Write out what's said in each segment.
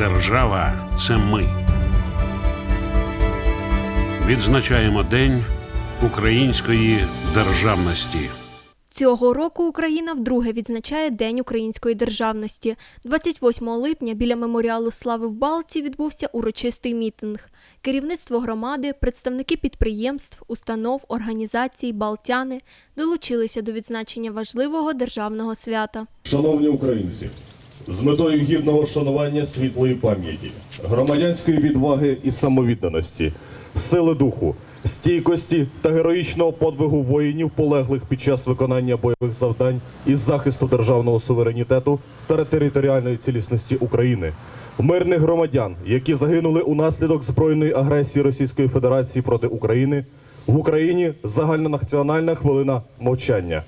Держава це ми. Відзначаємо День української державності. Цього року Україна вдруге відзначає День української державності. 28 липня біля меморіалу Слави в Балті відбувся урочистий мітинг. Керівництво громади, представники підприємств, установ, організацій, балтяни долучилися до відзначення важливого державного свята. Шановні українці, з метою гідного шанування світлої пам'яті, громадянської відваги і самовідданості, сили духу, стійкості та героїчного подвигу воїнів, полеглих під час виконання бойових завдань із захисту державного суверенітету та територіальної цілісності України, мирних громадян, які загинули унаслідок збройної агресії Російської Федерації проти України, в Україні загальнонаціональна хвилина мовчання.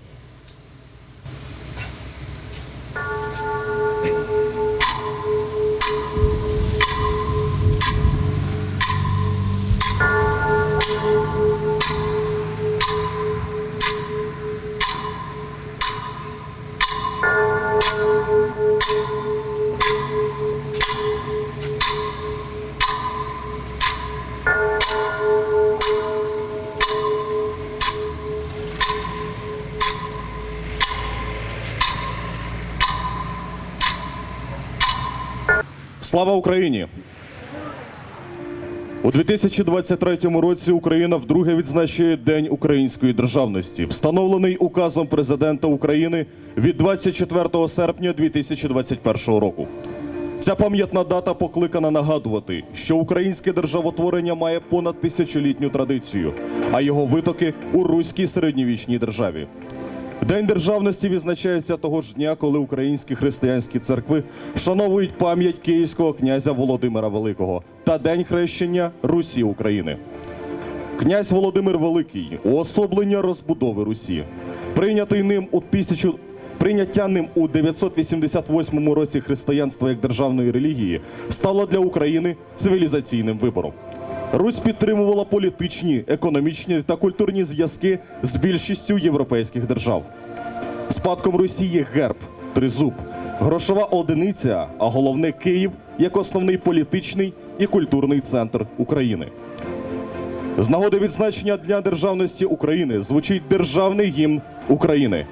Слава Україні! У 2023 році Україна вдруге відзначує День української державності, встановлений указом президента України від 24 серпня 2021 року. Ця пам'ятна дата покликана нагадувати, що українське державотворення має понад тисячолітню традицію, а його витоки у руській середньовічній державі. День державності відзначається того ж дня, коли українські християнські церкви вшановують пам'ять київського князя Володимира Великого та День хрещення Русі України. Князь Володимир Великий уособлення розбудови Русі, прийнятий ним у тисячу. Прийняття ним у 988 році християнства як державної релігії стало для України цивілізаційним вибором. Русь підтримувала політичні, економічні та культурні зв'язки з більшістю європейських держав. Спадком Русі є герб, тризуб, грошова одиниця, а головне Київ як основний політичний і культурний центр України. З нагоди відзначення Дня державності України звучить державний гімн України.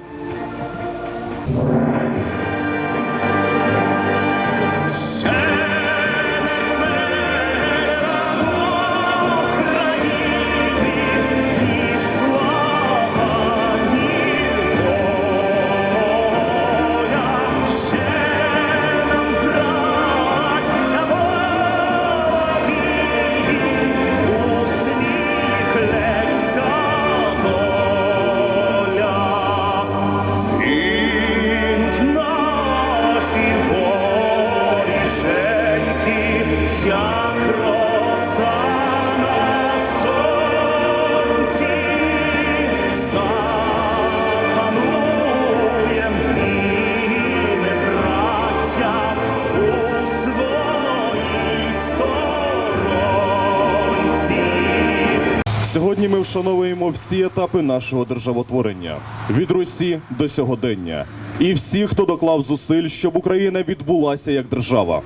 Сьогодні ми вшановуємо всі етапи нашого державотворення від Русі до сьогодення, і всіх, хто доклав зусиль, щоб Україна відбулася як держава.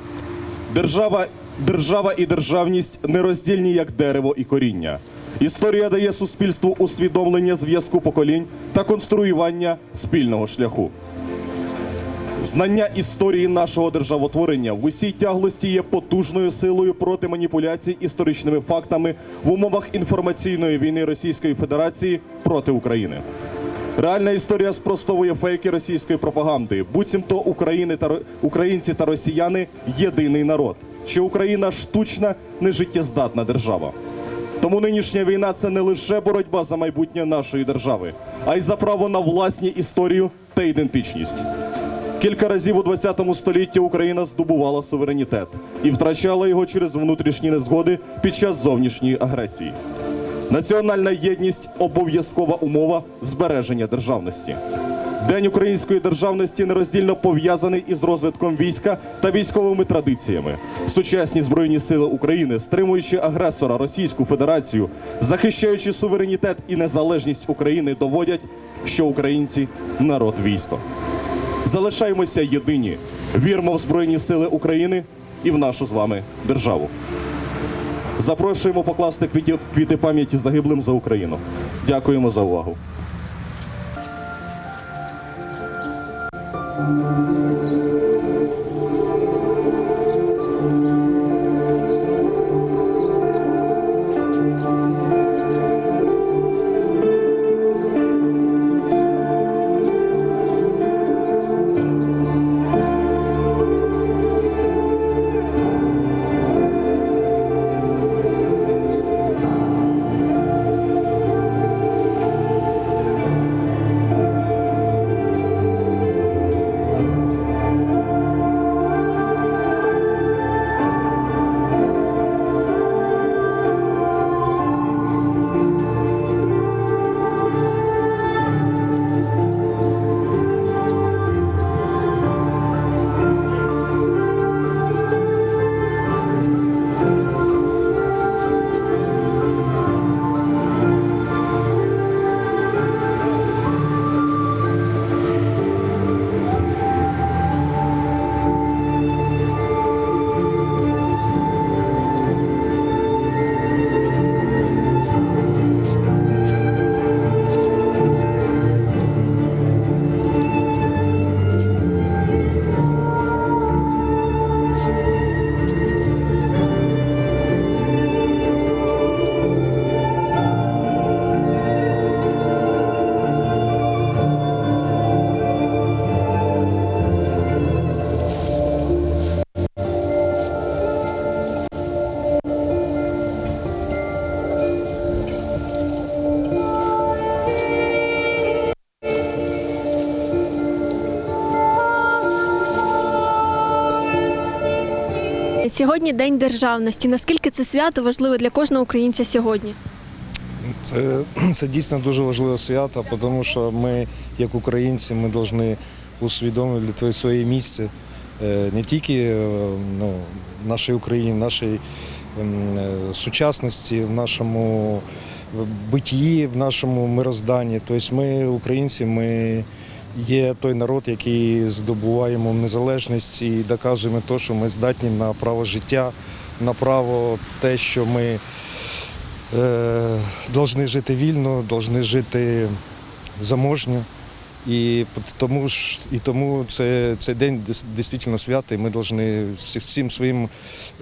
Держава, держава і державність нероздільні як дерево і коріння. Історія дає суспільству усвідомлення зв'язку поколінь та конструювання спільного шляху. Знання історії нашого державотворення в усій тяглості є потужною силою проти маніпуляцій історичними фактами в умовах інформаційної війни Російської Федерації проти України. Реальна історія спростовує фейки російської пропаганди. Буцімто України та українці та росіяни єдиний народ. Що Україна штучна, нежиттєздатна держава. Тому нинішня війна це не лише боротьба за майбутнє нашої держави, а й за право на власні історію та ідентичність. Кілька разів у 20 столітті Україна здобувала суверенітет і втрачала його через внутрішні незгоди під час зовнішньої агресії. Національна єдність обов'язкова умова збереження державності. День української державності нероздільно пов'язаний із розвитком війська та військовими традиціями. Сучасні збройні сили України, стримуючи агресора Російську Федерацію, захищаючи суверенітет і незалежність України, доводять, що українці народ військо. Залишаємося єдині. Вірмо в Збройні Сили України, і в нашу з вами державу. Запрошуємо покласти квіти, квіти пам'яті загиблим за Україну. Дякуємо за увагу. Сьогодні День державності. Наскільки це свято важливе для кожного українця сьогодні? Це, це дійсно дуже важливе свято, тому що ми, як українці, ми повинні усвідомити своє місце е, не тільки е, ну, в нашій Україні, в нашій ем, е, сучасності, в нашому битті, в нашому мирозданні. Тобто ми, українці, ми є той народ, який здобуваємо незалежність і доказуємо те, що ми здатні на право життя, на право те, що ми е, жити вільно, должны жити заможньо. І тому і тому це, цей день дійсно святий. Ми повинні всім своїм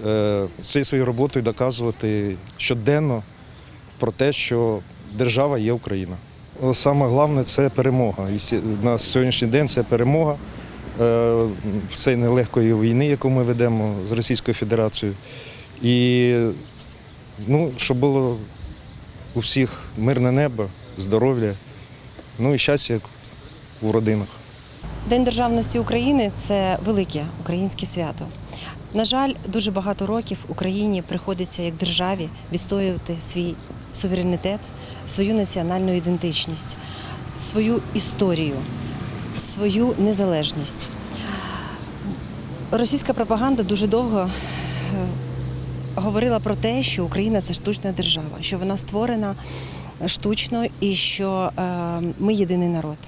е, всією своєю роботою доказувати щоденно про те, що держава є Україна. Саме головне це перемога. І на сьогоднішній день це перемога е, в цій нелегкої війни, яку ми ведемо з Російською Федерацією. І Ну, щоб було у всіх мирне небо, здоров'я, ну і щастя як у родинах. День державності України це велике українське свято. На жаль, дуже багато років Україні приходиться як державі відстоювати свій суверенітет, свою національну ідентичність, свою історію, свою незалежність. Російська пропаганда дуже довго е, говорила про те, що Україна це штучна держава, що вона створена штучно і що е, ми єдиний народ.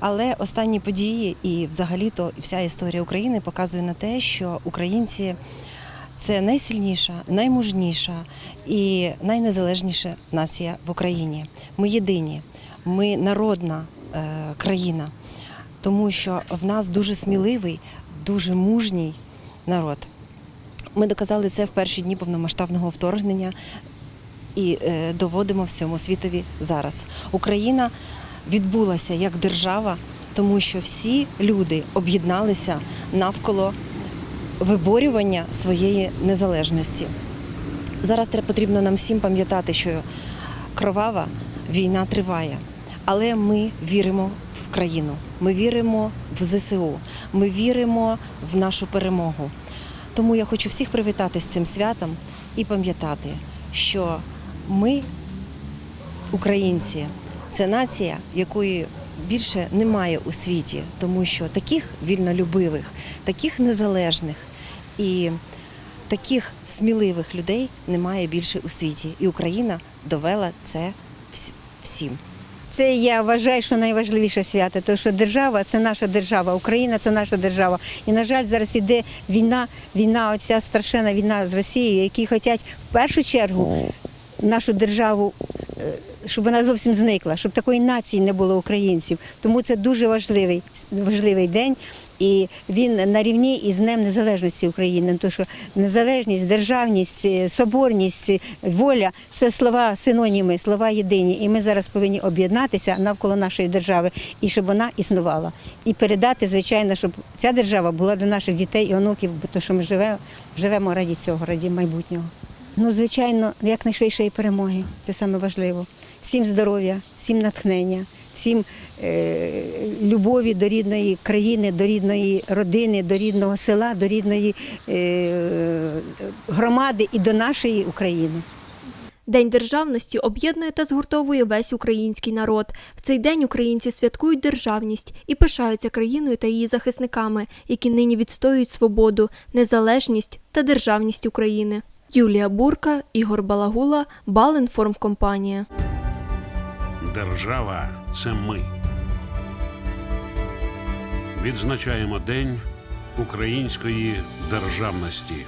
Але останні події і взагалі-то вся історія України показує на те, що українці це найсильніша, наймужніша і найнезалежніша нація в Україні. Ми єдині, ми народна е, країна, тому що в нас дуже сміливий, дуже мужній народ. Ми доказали це в перші дні повномасштабного вторгнення і е, доводимо всьому світові зараз. Україна відбулася як держава, тому що всі люди об'єдналися навколо виборювання своєї незалежності. Зараз потрібно нам всім пам'ятати, що кровава війна триває, але ми віримо в країну, ми віримо в ЗСУ, ми віримо в нашу перемогу. Тому я хочу всіх привітати з цим святом і пам'ятати, що ми, українці, це нація, якої більше немає у світі, тому що таких вільнолюбивих, таких незалежних і таких сміливих людей немає більше у світі. І Україна довела це всім. Це я вважаю, що найважливіше свято, тому що держава це наша держава, Україна це наша держава. І на жаль, зараз іде війна, війна, оця страшенна війна з Росією, які хочуть в першу чергу нашу державу, е, щоб вона зовсім зникла, щоб такої нації не було українців. Тому це дуже важливий, важливий день. І він на рівні із Днем Незалежності України, тому що незалежність, державність, е, соборність, е, воля це слова синоніми, слова єдині. І ми зараз повинні об'єднатися навколо нашої держави і щоб вона існувала. І передати, звичайно, щоб ця держава була для наших дітей і онуків, бо що ми живемо, живемо раді цього, раді майбутнього. Ну, звичайно, якнайшвидшої перемоги. Це саме важливо. Всім здоров'я, всім натхнення, всім е, любові до рідної країни, до рідної родини, до рідного села, до рідної е, громади і до нашої України. День державності об'єднує та згуртовує весь український народ. В цей день українці святкують державність і пишаються країною та її захисниками, які нині відстоюють свободу, незалежність та державність України. Юлія Бурка, Ігор Балагула, Балінформкомпанія. Держава це ми. Відзначаємо День української державності.